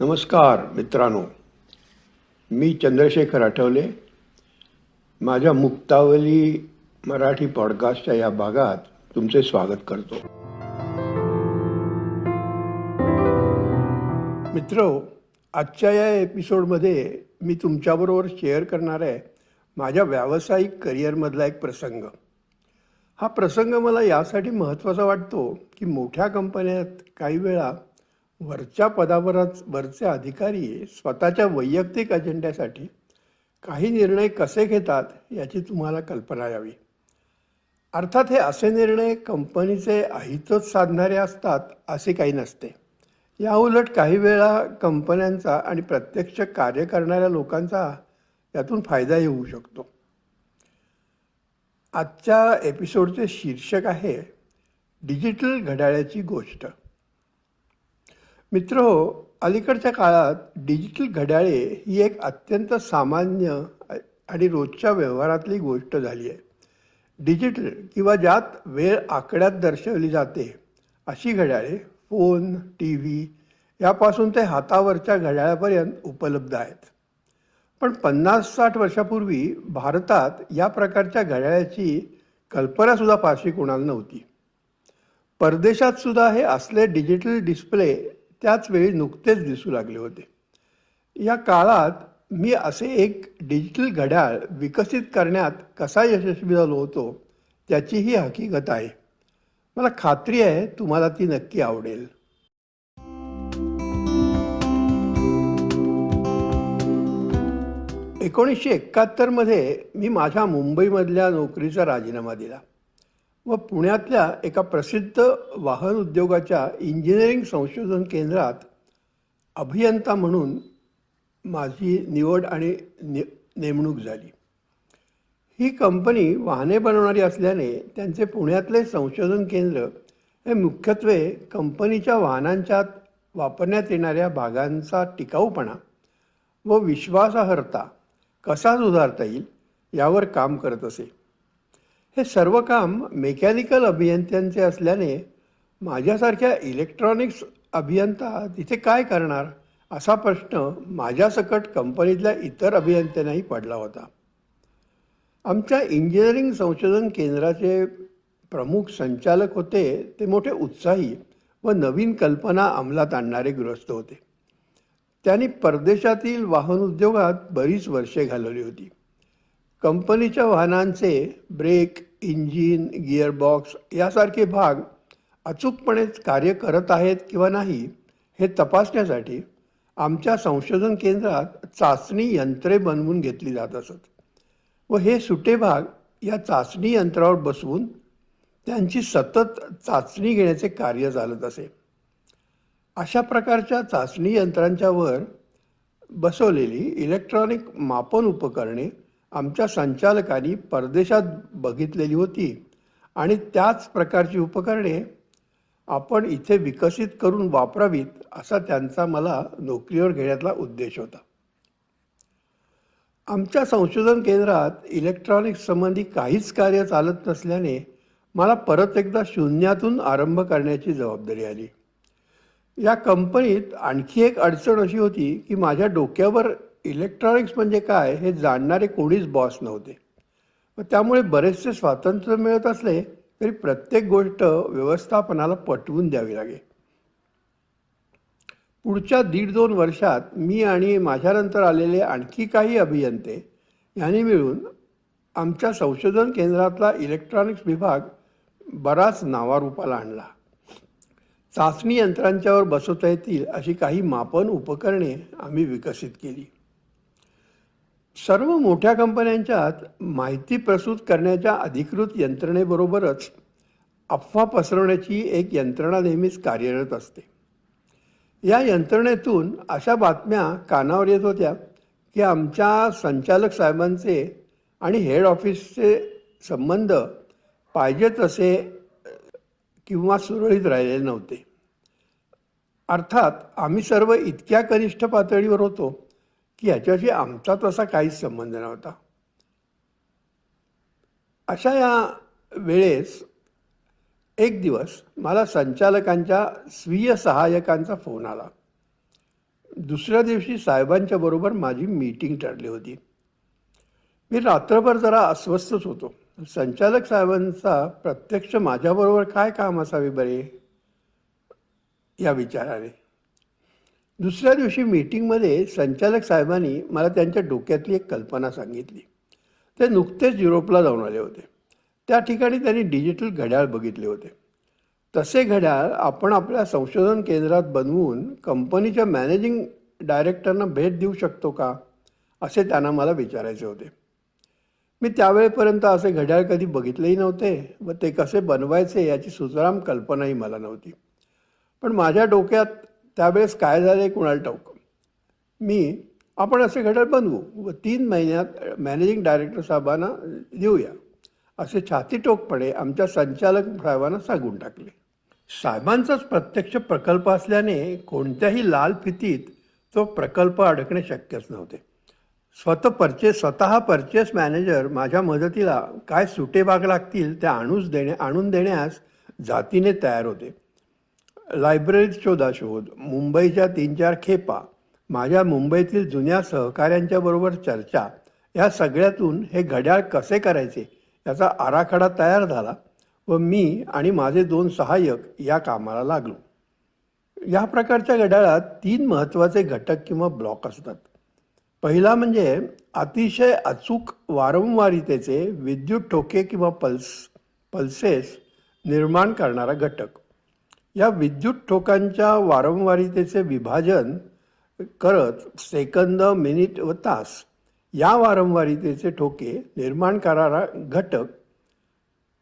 नमस्कार मित्रांनो. मी चंद्रशेखर आठवले. माझ्या मुक्तावली मराठी पॉडकास्टच्या या भागात तुमचे स्वागत करतो. मित्र आजच्या या एपिसोडमध्ये मी तुमच्याबरोबर शेअर करणार आहे माझ्या व्यावसायिक करिअरमधला एक प्रसंग. हा प्रसंग मला यासाठी महत्त्वाचा वाटतो की मोठ्या कंपन्यात काही वेळा वरच्या पदावरच वरचे अधिकारी स्वतःच्या वैयक्तिक अजेंड्यासाठी काही निर्णय कसे घेतात याची तुम्हाला कल्पना यावी. अर्थात हे असे निर्णय कंपनीचे अहितच साधणारे असतात असे काही नसते. याउलट काही वेळा कंपन्यांचा आणि प्रत्यक्ष कार्य करणाऱ्या लोकांचा यातून फायदाही होऊ शकतो. आजच्या एपिसोडचे शीर्षक आहे डिजिटल घड्याळाची गोष्ट. मित्र हो अलीकडच्या काळात डिजिटल घड्याळे ही एक अत्यंत सामान्य आणि रोजच्या व्यवहारातली गोष्ट झाली आहे. डिजिटल किंवा ज्यात वेळ आकड्यात दर्शवली जाते अशी घड्याळे फोन टी व्ही यापासून ते हातावरच्या घड्याळापर्यंत उपलब्ध आहेत. पण पन्नास साठ वर्षापूर्वी भारतात या प्रकारच्या घड्याळाची कल्पनासुद्धा फारशी कोणाला नव्हती. परदेशातसुद्धा हे असले डिजिटल डिस्प्ले त्याच वेळी नुकतेच दिसू लागले होते. या काळात मी असे एक डिजिटल घड्याळ विकसित करण्यात कसा यशस्वी झालो होतो त्याची ही हकीकत आहे. मला खात्री आहे तुम्हाला ती नक्की आवडेल. एकोणीसशे एकाहत्तरमध्ये मी माझ्या मुंबईमधल्या नोकरीचा राजीनामा दिला. व पुण्यातल्या एका प्रसिद्ध वाहन उद्योगाच्या इंजिनिअरिंग संशोधन केंद्रात अभियंता म्हणून माझी निवड आणि ने नेमणूक झाली. ही कंपनी वाहने बनवणारी असल्याने त्यांचे पुण्यातले संशोधन केंद्र हे मुख्यत्वे कंपनीच्या वाहनांच्यात वापरण्यात येणाऱ्या भागांचा टिकाऊपणा व विश्वासार्हता कसा सुधारता येईल यावर काम करत असे. हे सर्व काम मेकॅनिकल अभियंत्यांचे असल्याने माझ्यासारख्या इलेक्ट्रॉनिक्स अभियंता तिथे काय करणार असा प्रश्न माझ्यासकट कंपनीतल्या इतर अभियंत्यांनाही पडला होता. आमच्या इंजिनिअरिंग संशोधन केंद्राचे प्रमुख संचालक होते ते मोठे उत्साही व नवीन कल्पना अंमलात आणणारे गृहस्थ होते. त्यांनी परदेशातील वाहन उद्योगात बरीच वर्षे घालवली होती. कंपनीच्या वाहनांचे ब्रेक इंजिन गिअरबॉक्स यासारखे भाग अचूकपणे कार्य करत आहेत किंवा नाही हे तपासण्यासाठी आमच्या संशोधन केंद्रात चाचणी यंत्रे बनवून घेतली जात असत. व हे सुटे भाग या चाचणी यंत्रावर बसवून त्यांची सतत चाचणी घेण्याचे कार्य चालत असे. अशा प्रकारच्या चाचणी यंत्रांच्यावर बसवलेली इलेक्ट्रॉनिक मापन उपकरणे आमच्या संचालकांनी परदेशात बघितलेली होती आणि त्याच प्रकारची उपकरणे आपण इथे विकसित करून वापरावीत असा त्यांचा मला नोकरीवर घेण्यातला उद्देश होता. आमच्या संशोधन केंद्रात इलेक्ट्रॉनिक्स संबंधी काहीच कार्य चालत नसल्याने मला परत एकदा शून्यातून आरंभ करण्याची जबाबदारी आली. या कंपनीत आणखी एक अडचण अशी होती की माझ्या डोक्यावर इलेक्ट्रॉनिक्स म्हणजे काय हे जाणणारे कोणीच बॉस नव्हते. व त्यामुळे बरेचसे स्वातंत्र्य मिळत असले तरी प्रत्येक गोष्ट व्यवस्थापनाला पटवून द्यावी लागे. पुढच्या दीड दोन वर्षात मी आणि माझ्यानंतर आलेले आणखी काही अभियंते यांनी मिळून आमच्या संशोधन केंद्रातला इलेक्ट्रॉनिक्स विभाग बराच नावारूपाला आणला. चाचणी यंत्रांच्यावर बसवता येतील अशी काही मापन उपकरणे आम्ही विकसित केली. सर्व मोठ्या कंपन्यांच्यात माहिती प्रसूत करण्याच्या अधिकृत यंत्रणेबरोबरच अफवा पसरवण्याची एक यंत्रणा नेहमीच कार्यरत असते. या यंत्रणेतून अशा बातम्या कानावर येत होत्या की आमच्या संचालक साहेबांचे आणि हेड ऑफिसचे संबंध पाहिजे तसे किंवा सुरळीत राहिलेले नव्हते. अर्थात आम्ही सर्व इतक्या कनिष्ठ पातळीवर होतो की याच्याशी आमचा तसा काहीच संबंध नव्हता. अशा या वेळेस एक दिवस मला संचालकांच्या स्वीय सहाय्यकांचा फोन आला. दुसऱ्या दिवशी साहेबांच्या बरोबर माझी मीटिंग ठरली होती. मी रात्रभर जरा अस्वस्थच होतो. संचालक साहेबांचा प्रत्यक्ष माझ्याबरोबर काय काम असावे बरे? या विचाराने. दुसऱ्या दिवशी मीटिंगमध्ये संचालक साहेबांनी मला त्यांच्या डोक्यातली एक कल्पना सांगितली. ते नुकतेच युरोपला जाऊन आले होते. त्या ठिकाणी त्यांनी डिजिटल घड्याळ बघितले होते. तसे घड्याळ आपण आपल्या संशोधन केंद्रात बनवून कंपनीच्या मॅनेजिंग डायरेक्टरना भेट देऊ शकतो का? असे त्यांना मला विचारायचे होते. मी त्यावेळेपर्यंत असे घड्याळ कधी बघितलेही नव्हते व ते कसे बनवायचे याची सुजराम कल्पनाही मला नव्हती. पण माझ्या डोक्यात त्यावेळेस काय झाले कुणाला ठाऊक? मी आपण असे घटक बनवू. व तीन महिन्यात मॅनेजिंग डायरेक्टर साहेबांना देऊया. असे छातीटोकपणे आमच्या संचालक साहेबांना सांगून टाकले. साहेबांचाच प्रत्यक्ष प्रकल्प असल्याने कोणत्याही लाल फितीत तो प्रकल्प अडकणे शक्यच नव्हते. स्वतः परचेस स्वतः परचेस मॅनेजर माझ्या मदतीला काय सुटे भाग लागतील त्या आणूच देणे आणून देण्यास जातीने तयार होते. लायब्ररीत शोधाशोध मुंबईच्या तीन चार खेपा माझ्या मुंबईतील जुन्या सहकाऱ्यांच्या बरोबर चर्चा या सगळ्यातून हे घड्याळ कसे करायचे याचा आराखडा तयार झाला व मी आणि माझे दोन सहाय्यक या कामाला लागलो. या प्रकारच्या घड्याळात तीन महत्त्वाचे घटक किंवा ब्लॉक असतात. पहिला म्हणजे अतिशय अचूक वारंवारितेचे विद्युत ठोके किंवा पल्स पल्सेस निर्माण करणारा घटक. या विद्युत ठोकांच्या वारंवारितेचे विभाजन करत सेकंद मिनिट व तास या वारंवारितेचे ठोके निर्माण करणारा घटक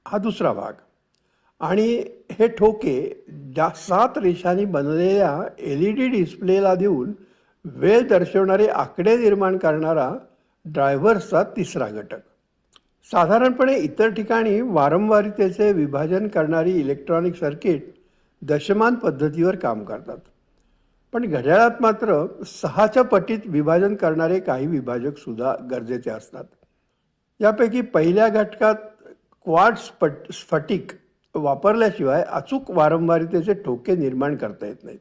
हा दुसरा भाग. आणि हे ठोके ज्या सात रेषांनी बनलेल्या एल ई डी डिस्प्लेला देऊन वेळ दर्शवणारे आकडे निर्माण करणारा ड्रायव्हर्सचा तिसरा घटक. साधारणपणे इतर ठिकाणी वारंवारितेचे विभाजन करणारी इलेक्ट्रॉनिक सर्किट दशमान पद्धतीवर काम करतात. पण घड्याळात मात्र सहाच्या पटीत विभाजन करणारे काही विभाजक सुद्धा गरजेचे असतात. यापैकी पहिल्या घटकात क्वाड स्फट स्फटिक वापरल्याशिवाय अचूक वारंवारितेचे ठोके निर्माण करता येत नाहीत.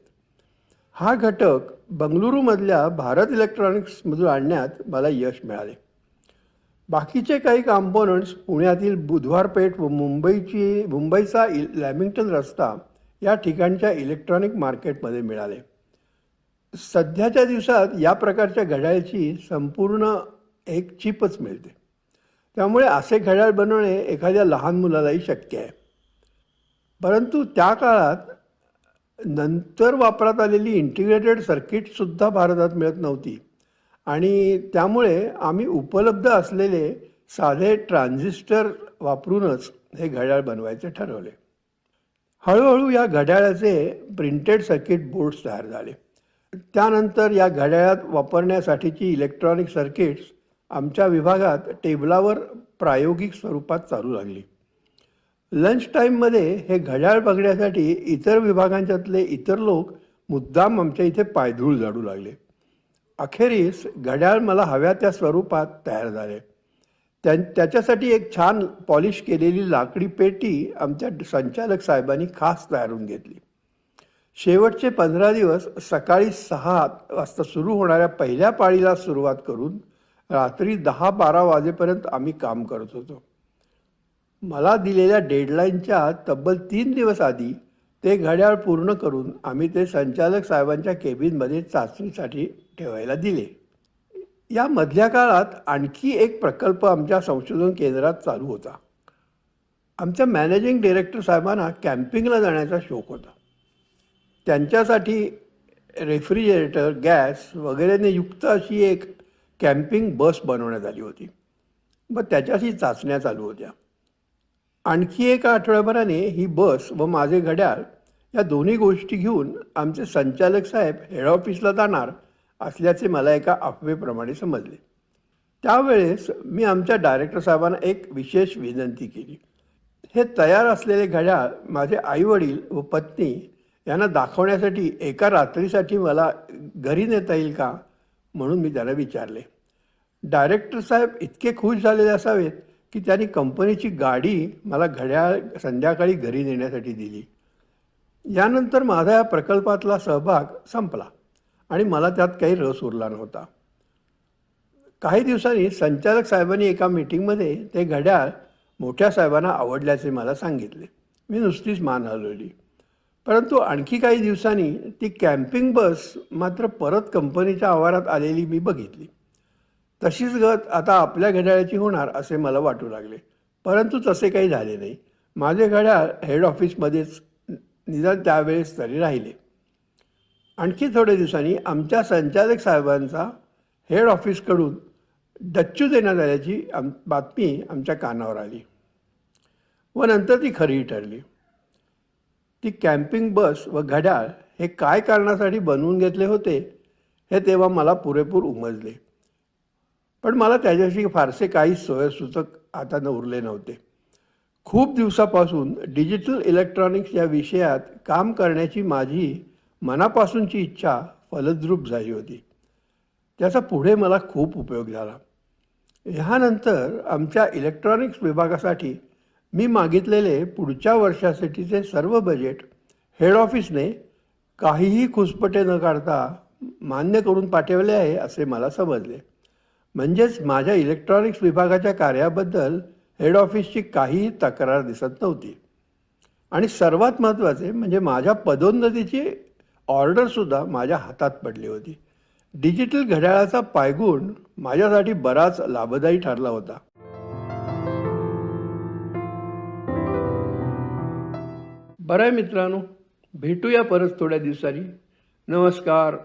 हा घटक बंगळुरूमधल्या भारत इलेक्ट्रॉनिक्समधून आणण्यात मला यश मिळाले. बाकीचे काही कॉम्पोनंट्स पुण्यातील बुधवारपेठ व मुंबईची मुंबईचा इ लॅमिंग्टन रस्ता या ठिकाणच्या इलेक्ट्रॉनिक मार्केटमध्ये मिळाले. सध्याच्या दिवसात या प्रकारच्या घड्याळची संपूर्ण एक चिपच मिळते. त्यामुळे असे घड्याळ बनवणे एखाद्या लहान मुलालाही शक्य आहे. परंतु त्या काळात नंतर वापरात आलेली इंटिग्रेटेड सर्किटसुद्धा भारतात मिळत नव्हती. आणि त्यामुळे आम्ही उपलब्ध असलेले साधे ट्रान्झिस्टर वापरूनच हे घड्याळ बनवायचे ठरवले. हळूहळू या घड्याळाचे प्रिंटेड सर्किट बोर्ड्स तयार झाले. त्यानंतर या घड्याळात वापरण्यासाठीची इलेक्ट्रॉनिक सर्किट्स आमच्या विभागात टेबलावर प्रायोगिक स्वरूपात चालू लागली. लंच टाईममध्ये हे घड्याळ बघण्यासाठी इतर विभागांच्यातले इतर लोक मुद्दाम आमच्या इथे पायधूळ झाडू लागले. अखेरीस घड्याळ मला हव्या त्या स्वरूपात तयार झाले. त्या त्याच्यासाठी एक छान पॉलिश केलेली लाकडी पेटी आमच्या संचालक साहेबांनी खास तयारून घेतली. शेवटचे पंधरा दिवस सकाळी सहा वाजता सुरू होणाऱ्या पहिल्या पाळीला सुरुवात करून रात्री दहा बारा वाजेपर्यंत आम्ही काम करत होतो. मला दिलेल्या डेडलाईनच्या तब्बल तीन दिवस आधी ते घड्याळ पूर्ण करून आम्ही ते संचालक साहेबांच्या केबिनमध्ये चाचणीसाठी ठेवायला दिले. या मधल्या काळात आणखी एक प्रकल्प आमच्या संशोधन केंद्रात चालू होता. आमच्या मॅनेजिंग डिरेक्टर साहेबांना कॅम्पिंगला जाण्याचा शौक होता. त्यांच्यासाठी रेफ्रिजरेटर गॅस वगैरेने युक्त अशी एक कॅम्पिंग बस बनवण्यात आली होती. व त्याच्याशी चाचण्या चालू होत्या. आणखी एका आठवड्याभराने ही बस व माझे घड्याळ या दोन्ही गोष्टी घेऊन आमचे संचालक साहेब हेड ऑफिसला जाणार असल्याचे मला एका अफवेप्रमाणे समजले. त्यावेळेस मी आमच्या डायरेक्टर साहेबांना एक विशेष विनंती केली. हे तयार असलेले घड्याळ माझे आईवडील व पत्नी यांना दाखवण्यासाठी एका रात्रीसाठी मला घरी नेता येईल का म्हणून मी त्यांना विचारले. डायरेक्टर साहेब इतके खुश झालेले असावेत की त्यांनी कंपनीची गाडी मला घड्याळ संध्याकाळी घरी नेण्यासाठी दिली. यानंतर माझा या प्रकल्पातला सहभाग संपला. आणि मला त्यात काही रस उरला नव्हता. काही दिवसांनी संचालक साहेबांनी एका मीटिंगमध्ये ते घड्याळ मोठ्या साहेबांना आवडल्याचे मला सांगितले. मी नुसतीच मान हलवली. परंतु आणखी काही दिवसांनी ती कॅम्पिंग बस मात्र परत कंपनीच्या आवारात आलेली मी बघितली. तशीच गत आता आपल्या घड्याळाची होणार असे मला वाटू लागले. परंतु तसे काही झाले नाही. माझे घड्याळ हेड ऑफिसमध्येच निदान त्यावेळेस तरी राहिले. आणखी थोड्या दिवसांनी आमच्या संचालक साहेबांचा हेड ऑफिसकडून डच्चू देण्यात आल्याची आम बातमी आमच्या कानावर आली. व नंतर ती खरी ठरली. ती कॅम्पिंग बस व घड्याळ हे काय कारणासाठी बनवून घेतले होते हे तेव्हा मला पुरेपूर उमजले. पण मला त्याच्याशी फारसे काही सोयसूचक आता न उरले नव्हते. खूप दिवसापासून डिजिटल इलेक्ट्रॉनिक्स या विषयात काम करण्याची माझी मनापासूनची इच्छा फलद्रूप झाली होती. त्याचा पुढे मला खूप उपयोग झाला. ह्यानंतर आमच्या इलेक्ट्रॉनिक्स विभागासाठी मी मागितलेले पुढच्या वर्षासाठीचे सर्व बजेट हेड ऑफिसने काहीही खुसपटे न काढता मान्य करून पाठवले आहे असे मला समजले. म्हणजेच माझ्या इलेक्ट्रॉनिक्स विभागाच्या कार्याबद्दल हेड ऑफिसची काहीही तक्रार दिसत नव्हती. आणि सर्वात महत्त्वाचे म्हणजे माझ्या पदोन्नतीची ऑर्डरसुद्धा माझ्या हातात पडली होती. डिजिटल घड्याळाचा पायगुण माझ्यासाठी बराच लाभदायी ठरला होता. बरं आहे मित्रांनो भेटूया परत थोड्या दिवसांनी. नमस्कार.